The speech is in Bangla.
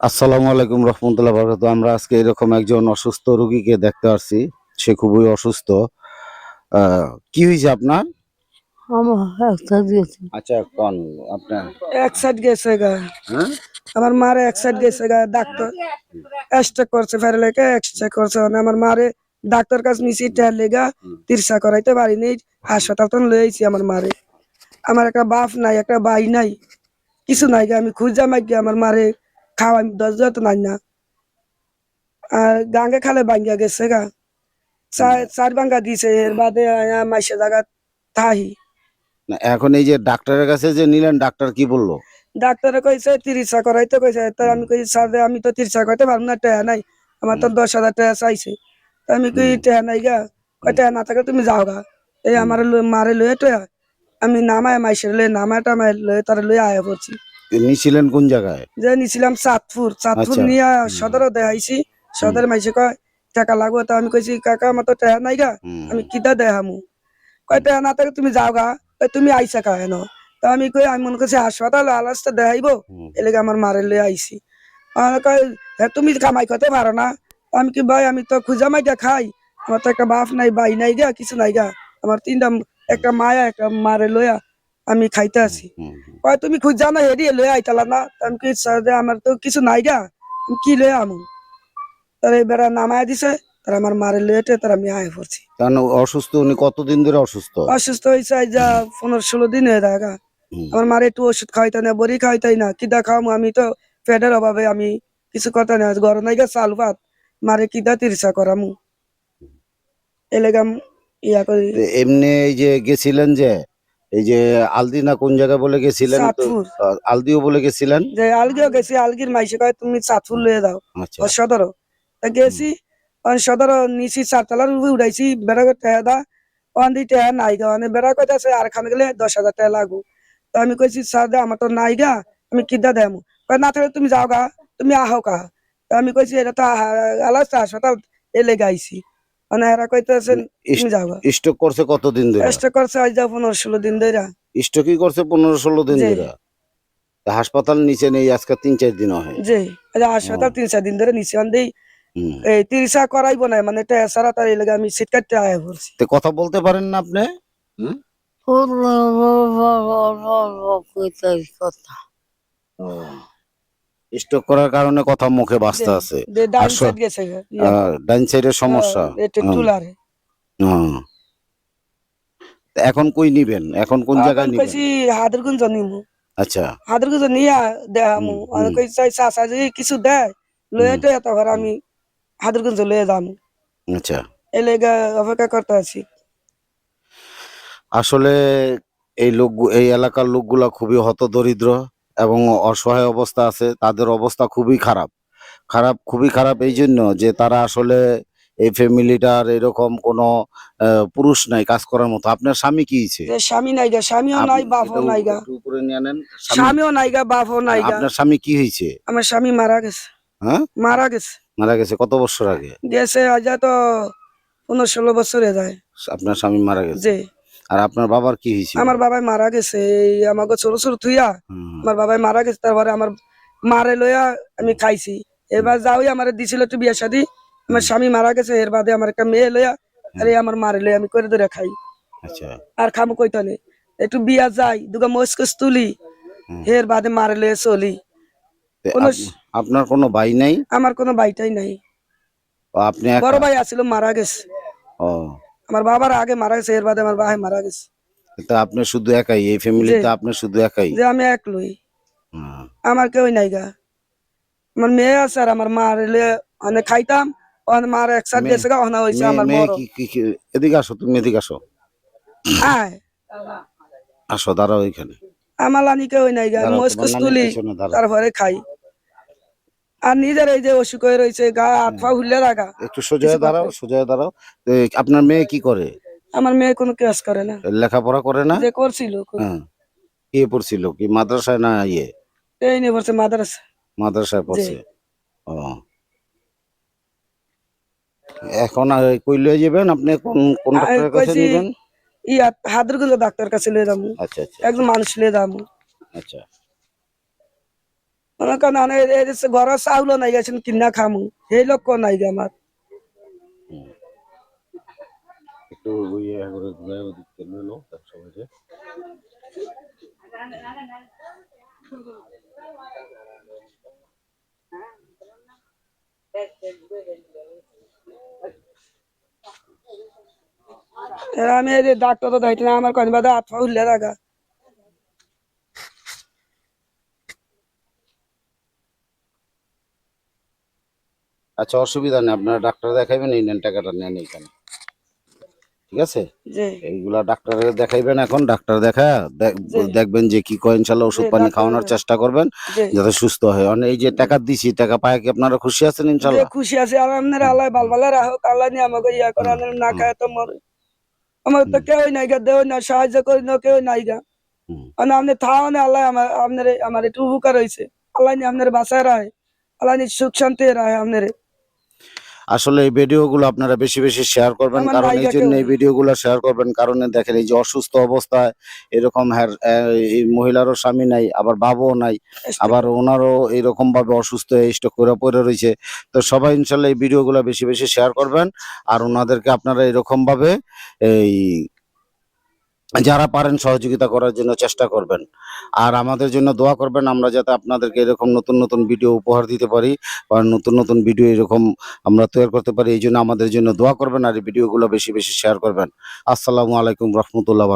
আসসালামু আলাইকুম রহমতুল্লাহ বরকাত। আমরা আজকে এরকম একজন অসুস্থ রুগীকে দেখতে আসছি। সে খুবই অসুস্থ। আহ, কি হয়েছে আপনার? আমার একটা আচ্ছা কোন আপনার? এক সাইড গেছে গা। হ্যাঁ? আমার মারে এক সাইড গেছে গা ডাক্তার। এক্সট্রা করছে করছে আমার মারে ডাক্তার কাছে নিছি টের লেগা তিরসা করাইতে পারিনি। হাসপাতাল তো লইছি আমার মারে। আমার একটা বাপ নাই একটা ভাই নাই। কিছু নাই গা আমি খুঁজা মাই আমার মারে খাওয়াই দশ যত নাই না আর গাঙ্গে খালে ভাঙ্গা গেছে গা চার ভাঙ্গা দিছে এর বাদে মাইসে জায়গা থাহি এখন এই যে ডাক্তারের কাছে যে নিলেন ডাক্তার কি বলল ডাক্তারে কইছে তিরিশা করাইতে কইছে তো আমি কই স্যার আমি তো তিরিশা করাইতে পারব না টাকা নাই আমার তো দশ হাজার টাকা চাইছে তো আমি কই টাকা নাই গা কই টাকা না থাকে তুমি যাও গা এই আমার মারে লয়ে টাকা আমি নামায় মাইসের লয়ে নামায় টামায় লয়ে তার লয়ে আয়া পড়ছি নিছিলেন কোন জায়গায়? যে নিছিলাম চাঁদপুর। চাঁদপুর আচ্ছা। নিয়ে সদর দেখাইছি। সদর মাইসে কয় টাকা লাগবে? তো আমি কইছি কাকা আমার তো টাকা নাই গা। আমি কিতা দেখামু? কয় টাকা না থাকে তুমি যাও গা। তুমি আইসা কা হেন? তো আমি কই আমি মনে করছি হাসপাতাল আলাসটা দেখাইবো। এলাকা আমার মারে লয়ে আইছি। কয় হ্যাঁ তুমি কামাই করতে পারো না? আমি কি ভাই আমি তো খুঁজা মাইটা খাই। আমার তো একটা বাপ নাই ভাই নাই গা কিছু নাই গা। আমার তিনটা একটা মায়া একটা মারে লইয়া আমি খাইতে আছি। কয় তুমি খুঁজা না হেরি লয়ে আইতালা না? তা আমি কি স্যার রে, আমার তো কিছু নাই গা। কি লয়ে আমু? তার এবার নামায় দিছে তার আমার মারে লয়েটে তার আমি আয় পড়ছি। কারণ অসুস্থ উনি কতদিন ধরে অসুস্থ? অসুস্থ হয়েছে যা পনেরো ষোলো দিন হয়ে দেখা আমার মারে একটু ওষুধ খাইতে না বড়ি খাইতাই না কিদা খাওয়ামু আমি তো পেটের অভাবে আমি কিছু কথা না গরম নাই গা চাল ভাত। মারে কিদা তিরসা করামু? এলেগাম ইয়া করি। এমনি এই যে গেছিলেন যে এই যে আলদি না কোন জায়গায় বলে গেছিলেন আলদিও বলে গেছিলেন? যে আলগিও গেছি আলগির মাইসে কয় তুমি চাঁদপুর লয়ে দাও আচ্ছা। সদর গেছি সদর নিচি চারতলার উপরে উঠাইছি বেড়া টেহা দা ওন দি টেহা নাই গা। মানে বেড়া কইতাছে আর খান গেলে দশ হাজার টাকা লাগু। তো আমি কইছি স্যার দে আমার তো নাই গা আমি কিদা দেমু? কয় না থাকলে তুমি যাও গা তুমি আহো কা তো আমি কইছি এটা তো আলাদা হাসপাতাল এলে গাইছি। মানে এরা কইতেছে তুমি যাও গা স্ট্রোক করছে কতদিন ধরে চেষ্টা করছে আজ যা পনেরো ষোলো দিন ধরে স্ট্রোকই করছে পনেরো ষোলো দিন। ধরে হাসপাতাল নিচে নেই আজকে তিন চার দিন হয় যে হাসপাতাল তিন চার দিন ধরে নিচে অন হুম। এই তিরিশা করাইবো না মানে টেহা সারা তার আমি সিট কাটতে আয়া পড়ছি কথা বলতে পারেন না আপনি কথা স্ট্রোক করার কারণে কথা মুখে বাঁচতে আছে। ডাইন সাইডের সমস্যা। হ্যাঁ। তা এখন কই নিবেন? এখন কোন জায়গায় নিবেন? কইছি হাদের নিমু। আচ্ছা। হাদের গুঞ্জ নিয়া দেহামু আর হুম। কই চাই চাচা যদি কিছু দেয় লয়ে তো এত ঘর আমি হাদের গুঞ্জ লয়ে যাম। আচ্ছা। এলেগা অপেক্ষা করতে আছি। আসলে এই লোক এই এলাকার লোকগুলা খুবই হতদরিদ্র। এবং অসহায় অবস্থা আছে তাদের অবস্থা খুবই খারাপ। খারাপ খুবই খারাপ এই জন্য যে তারা আসলে এই ফ্যামিলিটার এরকম কোনো পুরুষ নাই কাজ করার মতো। আপনার স্বামী কি হয়েছে স্বামী নাই গা স্বামীও নাই বাপও নাই গা। উপরে নিয়ে নেন স্বামীও নাই গা বাপও নাই গা। আপনার স্বামী কি হয়েছে আমার স্বামী মারা গেছে। হ্যাঁ? মারা গেছে। মারা গেছে কত বছর আগে? গেছে আজ তো পনেরো ষোলো বছরে যায়। আপনার স্বামী মারা গেছে? আর আপনার বাবার কি হয়েছে আমার বাবাই মারা গেছে এই আমাকে ছোট ছোট থুইয়া আমার বাবাই মারা গেছে তারপরে আমার মারে লইয়া আমি খাইছি। এবার যাওই আমার দিছিল একটু বিয়ে শাদি আমার স্বামী মারা গেছে এর বাদে আমার একটা মেয়ে লইয়া আরে আমার মারে লইয়া আমি করে ধরে খাই। আচ্ছা। আর খামো কইতো নে একটু বিয়া যাই দুগা মস্কস তুলি। এর বাদে মারে লইয়া চলি। আপনার কোনো ভাই নাই? আমার কোনো ভাইটাই নাই। আপনি? বড় ভাই আছিল মারা গেছে। ও। আমার বাবার আগে মারা গেছে এর বাদে আমার ভাই মারা গেছে। তা আপনি শুধু একাই? এই ফ্যামিলিতে আপনি শুধু একাই? যে আমি আমার কেউ নাই গা। আমার মেয়ে আছে আর আমার মা রেলে মানে খাইতাম একসাথে গেছে গা হয়েছে আমার বড়। এদিকে আসো তুমি এদিকে আসো। আয়। আসো দাঁড়াও এখানে। আমার লানি কেউ নাই গা মস্কস তুলি। তারপরে খাই। আর নিজের এই যে অসুখ হয়ে রয়েছে গা হাত পা হুলে রাখা একটু সোজা হয়ে দাঁড়াও সোজা দাঁড়াও। আপনার মেয়ে কি করে? আমার মেয়ে কোনো কাজ করে না। লেখাপড়া করে না? যে করছিল হ্যাঁ। কে পড়ছিল কি মাদ্রাসায় না ইয়ে? এই নিয়ে পড়ছে মাদ্রাসা। মাদ্রাসায় পড়ছে? ও। এখন আর কই লয়ে যাবেন? আপনি কোন কোন ডাক্তারের কাছে নেবেন ইয়া হাতেরগুলো ডাক্তার কাছে লিয়ে যাব। আচ্ছা আচ্ছা। একজন মানুষ লিয়ে যাব। আচ্ছা। যে ঘর চাউলও নাই গেছেন কিনা খামু। সেই লক্ষ্য নাই গে আমার। একটু ইয়ে করে নিলো সবাইকে আমি ডাক্তার তো দায়িত্ব না আমার কয়েন বাদে উল্লে রাখা। আচ্ছা অসুবিধা নেই আপনারা ডাক্তার দেখাইবেন এই নেন টাকাটা নেন এইখানে। ঠিক আছে? এইগুলা ডাক্তারের দেখাইবেন এখন ডাক্তার দেখা দেখবেন যে কি কয় ইনশাল্লাহ ওষুধ পানি খাওয়ানোর চেষ্টা করবেন যাতে সুস্থ হয়। অনেক এই যে টাকা দিছি টাকা পায় কি আপনারা খুশি আছেন ইনশাল্লাহ? খুশি আছে। আর আপনার আল্লাহ বালা রাখুক আল্লাহ নিয়ে আমাকে ইয়া করে না খায় তো মরে। আমার তো কেউ নাই গা দেও না সাহায্য করি না কেউ নাই গা। মানে আপনি থাওনে আল্লাহ আমার আপনার আমার একটু উপকার হয়েছে আল্লাহ নিয়ে আপনার বাসায় রায় আল্লাহ নিয়ে সুখ শান্তি রায় আপনার। আসলে এই ভিডিওগুলো আপনারা বেশি বেশি শেয়ার করবেন কারণ এই জন্য এই ভিডিওগুলো শেয়ার করবেন। কারণে দেখেন এই যে অসুস্থ অবস্থায় এরকম হ্যার- এই মহিলারও স্বামী নাই আবার বাবুও নাই আবার ওনারও এরকমভাবে অসুস্থ হয়ে স্টক করে পড়ে রয়েছে। তো সবাই ইনশাল্লাহ এই ভিডিওগুলো বেশি বেশি শেয়ার করবেন। আর ওনাদেরকে আপনারা এরকমভাবে এই যারা পারেন সহযোগিতা করার জন্য চেষ্টা করবেন। আর আমাদের জন্য দোয়া করবেন আমরা যাতে আপনাদেরকে এরকম নতুন নতুন ভিডিও উপহার দিতে পারি বা নতুন নতুন ভিডিও এরকম আমরা তৈরি করতে পারি, এই জন্য আমাদের জন্য দোয়া করবেন আর এই ভিডিওগুলো বেশি বেশি শেয়ার করবেন। আসসালামু আলাইকুম রহমতুল্লাহ